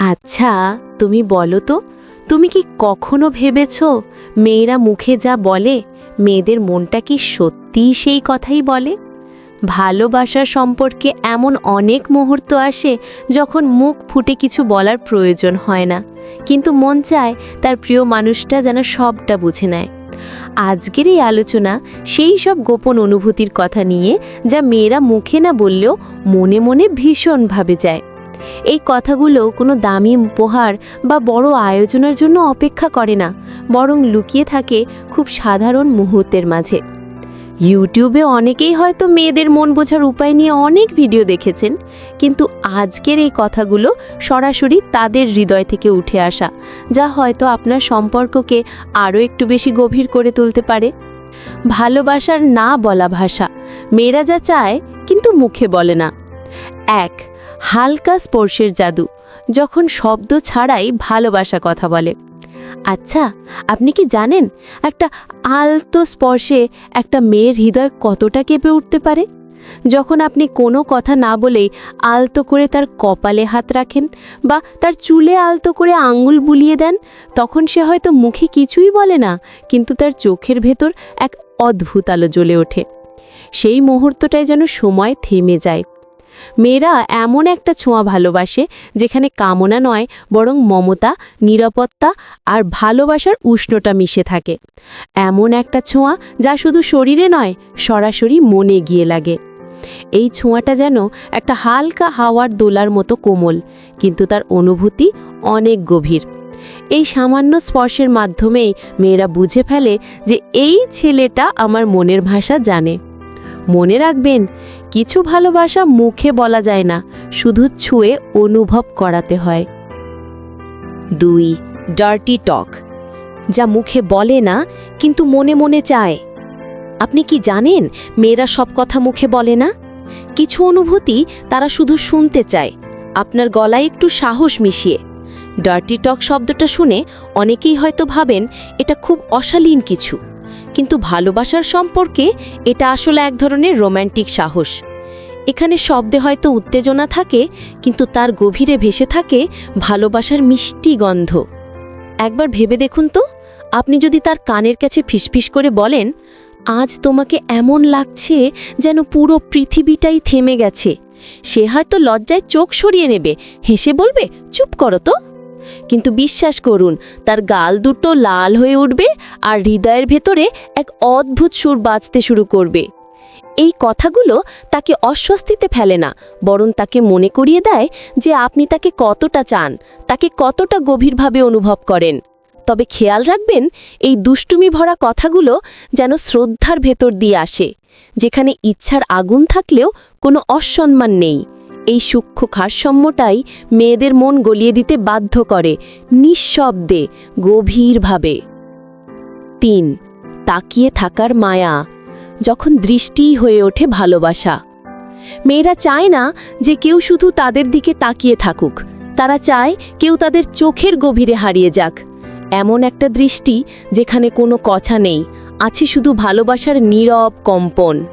আচ্ছা তুমি বলো তো, তুমি কি কখনো ভেবেছ মেয়েরা মুখে যা বলে, মেয়েদের মনটা কি সত্যিই সেই কথাই বলে? ভালোবাসার সম্পর্কে এমন অনেক মুহূর্ত আসে যখন মুখ ফুটে কিছু বলার প্রয়োজন হয় না, কিন্তু মন চায় তার প্রিয় মানুষটা যেন সবটা বুঝে নেয়। আজকের এই আলোচনা সেই সব গোপন অনুভূতির কথা নিয়ে যা মেয়েরা মুখে না বললেও মনে মনে ভীষণভাবে যায়। এই কথাগুলো কোনো দামি উপহার বা বড় আয়োজনের জন্য অপেক্ষা করে না, বরং লুকিয়ে থাকে খুব সাধারণ মুহূর্তের মাঝে। ইউটিউবে অনেকেই হয়তো মেয়েদের মন বোঝার উপায় নিয়ে অনেক ভিডিও দেখেছেন, কিন্তু আজকের এই কথাগুলো সরাসরি তাদের হৃদয় থেকে উঠে আসা, যা হয়তো আপনার সম্পর্ককে আরও একটু বেশি গভীর করে তুলতে পারে। ভালোবাসার না বলা ভাষা, মেয়েরা যা চায় কিন্তু মুখে বলে না। এক হালকা স্পর্শের জাদু, যখন শব্দ ছাড়াই ভালোবাসা কথা বলে। আচ্ছা আপনি কি জানেন একটা আলতো স্পর্শে একটা মেয়ের হৃদয় কতটা কেঁপে উঠতে পারে? যখন আপনি কোনো কথা না বলেই আলতো করে তার কপালে হাত রাখেন বা তার চুলে আলতো করে আঙুল বুলিয়ে দেন, তখন সে হয়তো মুখে কিছুই বলে না, কিন্তু তার চোখের ভেতর এক অদ্ভুত আলো জ্বলে ওঠে। সেই মুহূর্তটায় যেন সময় থেমে যায়। মেয়েরা এমন একটা ছোঁয়া ভালোবাসে যেখানে কামনা নয়, বরং মমতা, নিরাপত্তা আর ভালোবাসার উষ্ণতা মিশে থাকে। এমন একটা ছোঁয়া যা শুধু শরীরে নয়, সরাসরি মনে গিয়ে লাগে। এই ছোঁয়াটা যেন একটা হালকা হাওয়ার দোলার মতো কোমল, কিন্তু তার অনুভূতি অনেক গভীর। এই সামান্য স্পর্শের মাধ্যমেই মেয়েরা বুঝে ফেলে যে এই ছেলেটা আমার মনের ভাষা জানে। মনে রাখবেন কিছু ভালোবাসা মুখে বলা যায় না, শুধু ছুঁয়ে অনুভব করাতে হয়। দুই ডার্টি টক যা মুখে বলে না, কিন্তু মনে মনে চায়। আপনি কি জানেন, মেয়েরা সব কথা মুখে বলে না? কিছু অনুভূতি তারা শুধু শুনতে চায়, আপনার গলায় একটু সাহস মিশিয়ে। ডার্টি টক শব্দটা শুনে অনেকেই হয়তো ভাবেন, এটা খুব অশালীন কিছু। কিন্তু ভালোবাসার সম্পর্কে এটা আসলে এক ধরনের রোম্যান্টিক সাহস। এখানে শব্দে হয়তো উত্তেজনা থাকে, কিন্তু তার গভীরে ভেসে থাকে ভালোবাসার মিষ্টি গন্ধ। একবার ভেবে দেখুন তো, আপনি যদি তার কানের কাছে ফিসফিস করে বলেন, আজ তোমাকে এমন লাগছে যেন পুরো পৃথিবীটাই থেমে গেছে। সে হয়তো লজ্জায় চোখ সরিয়ে নেবে, হেসে বলবে, চুপ করো তো। কিন্তু বিশ্বাস করুন, তার গাল দুটো লাল হয়ে উঠবে আর হৃদয়ের ভেতরে এক অদ্ভুত সুর বাজতে শুরু করবে। এই কথাগুলো তাকে অস্বস্তিতে ফেলে না, বরং তাকে মনে করিয়ে দেয় যে আপনি তাকে কতটা চান, তাকে কতটা গভীরভাবে অনুভব করেন। তবে খেয়াল রাখবেন, এই দুষ্টুমি ভরা কথাগুলো যেন শ্রদ্ধার ভেতর দিয়ে আসে, যেখানে ইচ্ছার আগুন থাকলেও কোনো অসম্মান নেই। এই সূক্ষ্ম খারসাম্যটাই মেয়েদের মন গলিয়ে দিতে বাধ্য করে, নিঃশব্দে, গভীরভাবে। তিন, তাকিয়ে থাকার মায়া। যখন দৃষ্টিই হয়ে ওঠে ভালোবাসা। মেয়েরা চায় না যে কেউ শুধু তাদের দিকে তাকিয়ে থাকুক। তারা চায় কেউ তাদের চোখের গভীরে হারিয়ে যাক। এমন একটা দৃষ্টি যেখানে কোনো কথা নেই, আছে শুধু ভালোবাসার নীরব কম্পন।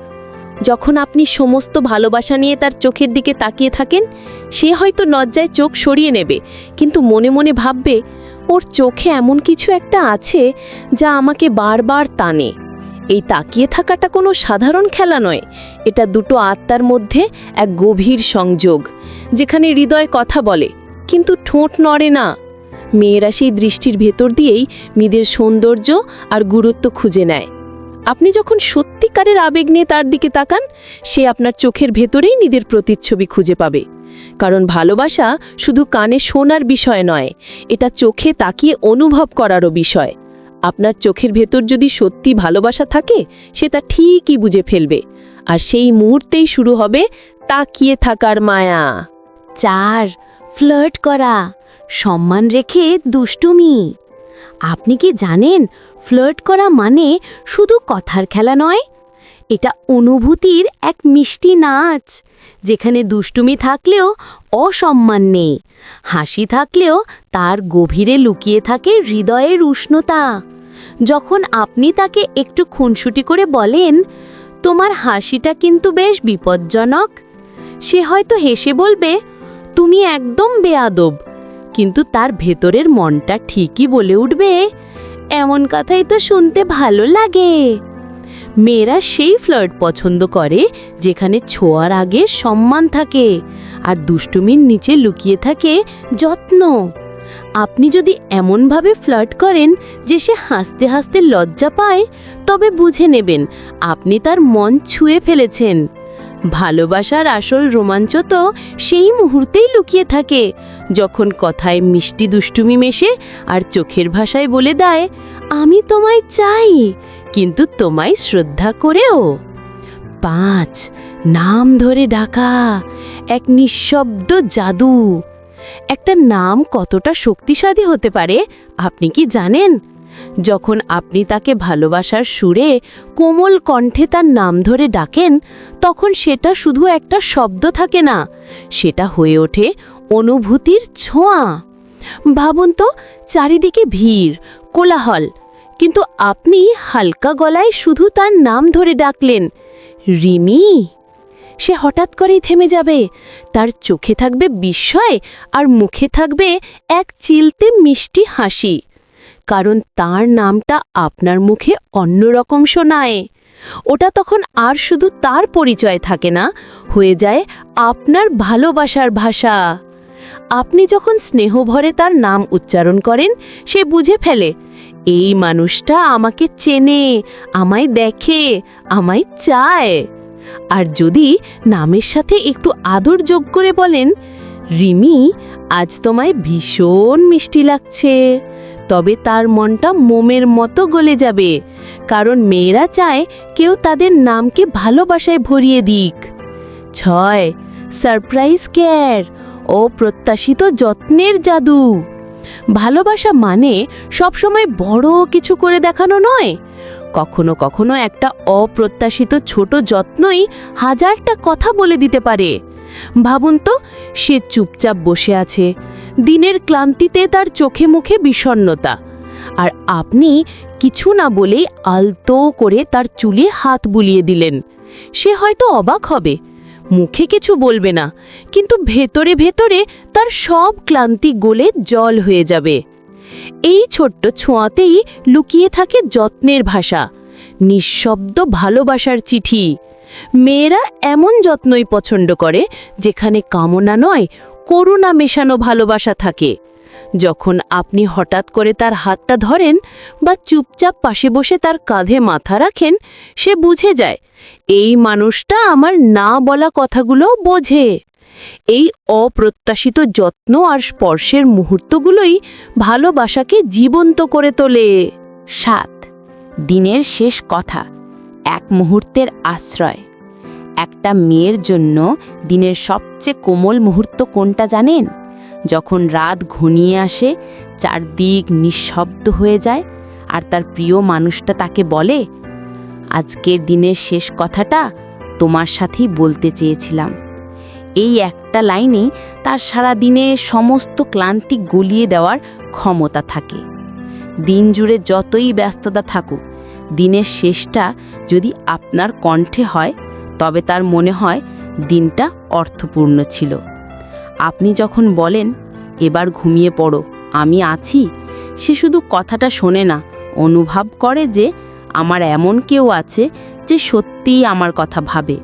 যখন আপনি সমস্ত ভালোবাসা নিয়ে তার চোখের দিকে তাকিয়ে থাকেন, সে হয়তো লজ্জায় চোখ সরিয়ে নেবে, কিন্তু মনে মনে ভাববে, ওর চোখে এমন কিছু একটা আছে যা আমাকে বারবার টানে। এই তাকিয়ে থাকাটা কোনো সাধারণ খেলা নয়। এটা দুটো আত্মার মধ্যে এক গভীর সংযোগ, যেখানে হৃদয় কথা বলে, কিন্তু ঠোঁট নড়ে না। মেয়েরা সেই দৃষ্টির ভেতর দিয়েই মেয়েদের সৌন্দর্য আর গুরুত্ব খুঁজে নেয়। আপনি যখন সত্যিকারের আবেগ নিয়ে তার দিকে তাকান, সে আপনার চোখের ভেতরেই নিজের প্রতিচ্ছবি খুঁজে পাবে। কারণ ভালোবাসা শুধু কানে শোনার বিষয় নয়, এটা চোখে তাকিয়ে অনুভব করারও বিষয়। আপনার চোখের ভেতর যদি সত্যি ভালোবাসা থাকে সে তা ঠিকই বুঝে ফেলবে। আর সেই মুহূর্তেই শুরু হবে তাকিয়ে থাকার মায়া। চার, ফ্লার্ট করা। সম্মান রেখে দুষ্টুমি। আপনি কি জানেন, ফ্লার্ট করা মানে শুধু কথার খেলা নয়? এটা অনুভূতির এক মিষ্টি নাচ, যেখানে দুষ্টুমি থাকলেও অসম্মান নেই। হাসি থাকলেও তার গভীরে লুকিয়ে থাকে হৃদয়ের উষ্ণতা। যখন আপনি তাকে একটু খুনসুটি করে বলেন, তোমার হাসিটা কিন্তু বেশ বিপজ্জনক। সে হয়তো হেসে বলবে, তুমি একদম বেয়াদব। কিন্তু তার ভেতরের মনটা ঠিকই বলে উঠবে, এমন কথাই তো শুনতে ভালো লাগে। মেয়েরা সেই ফ্লার্ট পছন্দ করে, যেখানে ছোঁয়ার আগে সম্মান থাকে আর দুষ্টুমির নিচে লুকিয়ে থাকে যত্ন। আপনি যদি এমনভাবে ফ্লার্ট করেন যে সে হাসতে হাসতে লজ্জা পায়, তবে বুঝে নেবেন আপনি তার মন ছুঁয়ে ফেলেছেন। ভালোবাসার আসল রোমাঞ্চ তো সেই মুহূর্তেই লুকিয়ে থাকে, যখন কথায় মিষ্টি দুষ্টুমি মেশে আর চোখের ভাষায় বলে দেয়, আমি তোমায় চাই কিন্তু তোমায় শ্রদ্ধা করেও। পাঁচ, নাম ধরে ডাকা, এক নিঃশব্দ জাদু। একটা নাম কতটা শক্তিশালী হতে পারে, আপনি কি জানেন? যখন আপনি তাকে ভালোবাসার সুরে কোমল কণ্ঠে তার নাম ধরে ডাকেন, তখন সেটা শুধু একটা শব্দ থাকে না, সেটা হয়ে ওঠে অনুভূতির ছোঁয়া। ভাবুন তো, চারিদিকে ভিড়, কোলাহল কিন্তু আপনি হালকা গলায় শুধু তার নাম ধরে ডাকলেন, রিমি? সে হঠাৎ করেই থেমে যাবে। তার চোখে থাকবে বিস্ময় আর মুখে থাকবে এক চিলতে মিষ্টি হাসি। কারণ তার নামটা আপনার মুখে অন্যরকম শোনায়। ওটা তখন আর শুধু তার পরিচয় থাকে না, হয়ে যায় আপনার ভালোবাসার ভাষা। আপনি যখন স্নেহভরে তার নাম উচ্চারণ করেন, সে বুঝে ফেলে এই মানুষটা আমাকে চেনে, আমায় দেখে, আমায় চায়। আর যদি নামের সাথে একটু আদর যোগ করে বলেন, রিমি, আজ তোমায় ভীষণ মিষ্টি লাগছে। তবে তার মনটা মোমের মতো গলে যাবে, কারণ মেয়েরা চায় কেউ তাদের নামকে ভালোবাসায় ভরিয়ে দিক। ছয়, সারপ্রাইজ কেয়ার ও প্রত্যাশিত যত্নের জাদু। ভালোবাসা মানে সবসময় বড় কিছু করে দেখানো নয়। কখনো কখনো একটা অপ্রত্যাশিত ছোট যত্নই হাজারটা কথা বলে দিতে পারে। ভাবুন তো, সে চুপচাপ বসে আছে। দিনের ক্লান্তিতে তার চোখে মুখে বিষণ্ণতা। আর আপনি কিছু না বলেই আলতো করে তার চুলে হাত বুলিয়ে দিলেন। সে হয়তো অবাক হবে। মুখে কিছু বলবে না, কিন্তু ভেতরে ভেতরে তার সব ক্লান্তি গোলে জল হয়ে যাবে। এই ছোট্ট ছোঁয়াতেই লুকিয়ে থাকে যত্নের ভাষা, নিঃশব্দ ভালোবাসার চিঠি। মেয়েরা এমন যত্নই পছন্দ করে, যেখানে কামনা নয়, করুণা মেশানো ভালোবাসা থাকে। যখন আপনি হঠাৎ করে তার হাতটা ধরেন বা চুপচাপ পাশে বসে তার কাঁধে মাথা রাখেন, সে বুঝে যায়, এই মানুষটা আমার না বলা কথাগুলো বোঝে। এই অপ্রত্যাশিত যত্ন আর স্পর্শের মুহূর্তগুলোই ভালোবাসাকে জীবন্ত করে তোলে। সাত, দিনের শেষ কথা, এক মুহূর্তের আশ্রয়। একটা মেয়ের জন্য দিনের সবচেয়ে কোমল মুহূর্ত কোনটা জানেন? যখন রাত ঘনিয়ে আসে, চারদিক নিঃশব্দ হয়ে যায় আর তার প্রিয় মানুষটা তাকে বলে, আজকের দিনের শেষ কথাটা তোমার সাথেই বলতে চেয়েছিলাম। এই একটা লাইনে তার সারা দিনে সমস্ত ক্লান্তি গলিয়ে দেওয়ার ক্ষমতা থাকে। দিন জুড়ে যতই ব্যস্ততা থাকুক, দিনের শেষটা যদি আপনার কণ্ঠে হয়, তবে তার মনে হয় দিনটা অর্থপূর্ণ ছিল। আপনি যখন বলেন, এবার ঘুমিয়ে পড়ো, আমি আছি, সে শুধু কথাটা শোনে না, অনুভব করে যে আমার এমন কেউ আছে যে সত্যিই আমার কথা ভাবে।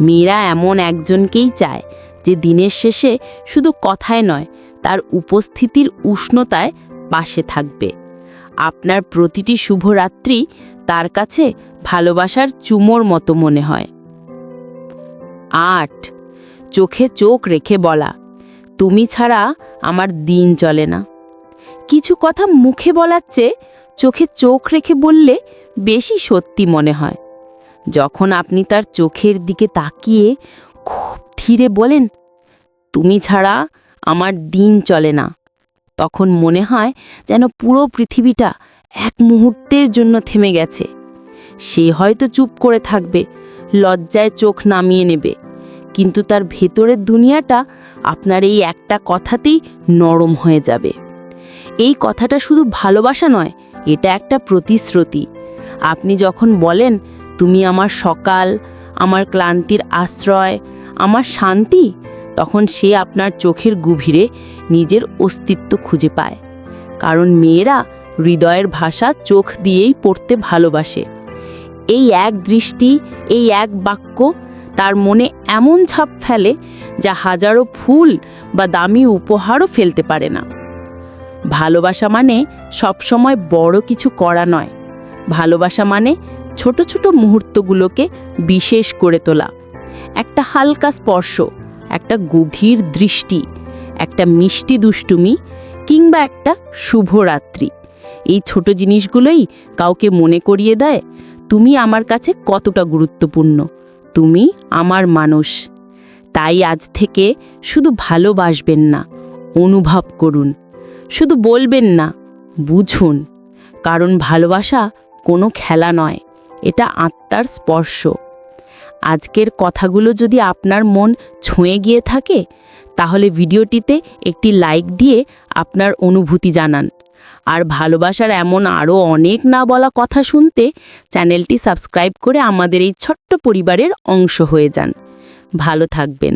মেয়েরা এমন একজনকেই চায় যে দিনের শেষে শুধু কথায় নয়, তার উপস্থিতির উষ্ণতায় পাশে থাকবে। আপনার প্রতিটি শুভরাত্রি তার কাছে ভালোবাসার চুমোর মতো মনে হয়। আট চোখে চোখ রেখে বলা, তুমি ছাড়া আমার দিন চলে না। কিছু কথা মুখে বলার চেয়ে চোখে চোখ রেখে বললে বেশি সত্যি মনে হয়। যখন আপনি তার চোখের দিকে তাকিয়ে খুব ধীরে বলেন, তুমি ছাড়া আমার দিন চলে না, তখন মনে হয় যেন পুরো পৃথিবীটা এক মুহূর্তের জন্য থেমে গেছে। সে হয়তো চুপ করে থাকবে, লজ্জায় চোখ নামিয়ে নেবে। কিন্তু তার ভেতরের দুনিয়াটা আপনার এই একটা কথাতেই নরম হয়ে যাবে। এই কথাটা শুধু ভালোবাসা নয়, এটা একটা প্রতিশ্রুতি। আপনি যখন বলেন, তুমি আমার সকাল, আমার ক্লান্তির আশ্রয়, আমার শান্তি, তখন সে আপনার চোখের গভীরে নিজের অস্তিত্ব খুঁজে পায়। কারণ মেয়েরা হৃদয়ের ভাষা চোখ দিয়েই পড়তে ভালোবাসে। এই এক দৃষ্টি, এই এক বাক্য তার মনে এমন ছাপ ফেলে যা হাজারো ফুল বা দামি উপহারও ফেলতে পারে না। ভালোবাসা মানে সবসময় বড় কিছু করা নয়। ভালোবাসা মানে ছোট ছোট মুহূর্তগুলোকে বিশেষ করে তোলা। একটা হালকা স্পর্শ, একটা গভীর দৃষ্টি, একটা মিষ্টি দুষ্টুমি কিংবা একটা শুভরাত্রি। এই ছোট জিনিসগুলোই কাউকে মনে করিয়ে দেয়, তুমি আমার কাছে কতটা গুরুত্বপূর্ণ। তুমি আমার মানুষ। তাই আজ থেকে শুধু ভালোবাসবেন না, অনুভব করুন। শুধু বলবেন না, বুঝুন। কারণ ভালোবাসা কোনো খেলা নয়, এটা আত্মার স্পর্শ। আজকের কথাগুলো যদি আপনার মন ছুঁয়ে গিয়ে থাকে, তাহলে ভিডিওটিতে একটি লাইক দিয়ে আপনার অনুভূতি জানান। আর ভালোবাসার এমন আরও অনেক না বলা কথা শুনতে চ্যানেলটি সাবস্ক্রাইব করে আমাদের এই ছোট্ট পরিবারের অংশ হয়ে যান। ভালো থাকবেন।